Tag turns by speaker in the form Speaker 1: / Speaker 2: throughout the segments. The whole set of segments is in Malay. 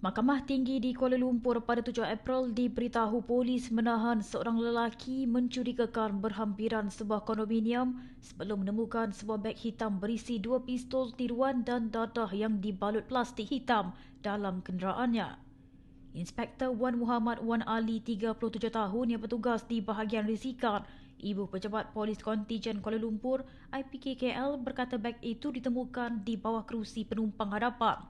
Speaker 1: Mahkamah Tinggi di Kuala Lumpur pada 7 April diberitahu polis menahan seorang lelaki mencurigakan berhampiran sebuah kondominium sebelum menemukan sebuah beg hitam berisi dua pistol tiruan dan dadah yang dibalut plastik hitam dalam kenderaannya. Inspektor Wan Muhammad Wan Ali, 37 tahun yang bertugas di bahagian risikan, Ibu Pejabat Polis Kontijen Kuala Lumpur, IPKKL berkata beg itu ditemukan di bawah kerusi penumpang hadapan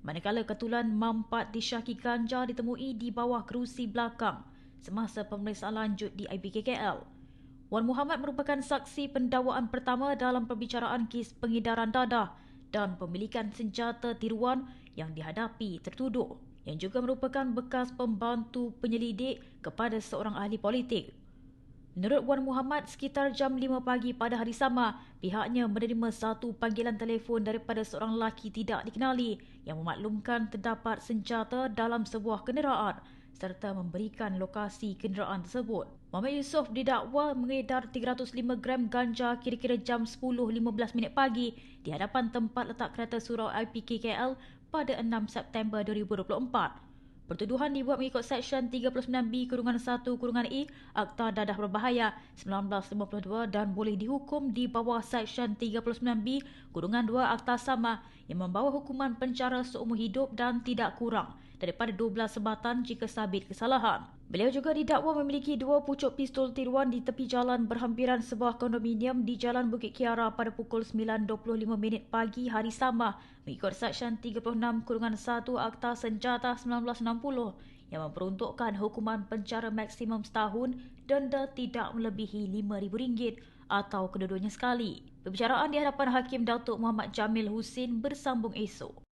Speaker 1: manakala ketulan mampat disyaki ganja ditemui di bawah kerusi belakang semasa pemeriksaan lanjut di IBKKL. Wan Muhammad merupakan saksi pendakwaan pertama dalam perbicaraan kes pengedaran dadah dan pemilikan senjata tiruan yang dihadapi tertuduh yang juga merupakan bekas pembantu penyelidik kepada seorang ahli politik. Menurut Wan Muhammad, sekitar jam 5 pagi pada hari sama, pihaknya menerima satu panggilan telefon daripada seorang lelaki tidak dikenali yang memaklumkan terdapat senjata dalam sebuah kenderaan serta memberikan lokasi kenderaan tersebut. Muhammad Yusof didakwa mengedar 305 gram ganja kira-kira jam 10.15 minit pagi di hadapan tempat letak kereta surau IPKKL pada 6 September 2024. Pertuduhan dibuat mengikut Seksyen 39B Kurungan 1 Kurungan E Akta Dadah Berbahaya 1952 dan boleh dihukum di bawah Seksyen 39B Kurungan 2 Akta Sama yang membawa hukuman penjara seumur hidup dan tidak kurang daripada 12 sebatan jika sabit kesalahan. Beliau juga didakwa memiliki dua pucuk pistol tiruan di tepi jalan berhampiran sebuah kondominium di Jalan Bukit Kiara pada pukul 9.25 minit pagi hari sama mengikut Seksyen 36 Kurungan 1 Akta Senjata 1960 yang memperuntukkan hukuman penjara maksimum setahun denda tidak melebihi RM5,000 atau kedua-duanya sekali. Perbicaraan di hadapan Hakim Datuk Muhammad Jamil Husin bersambung esok.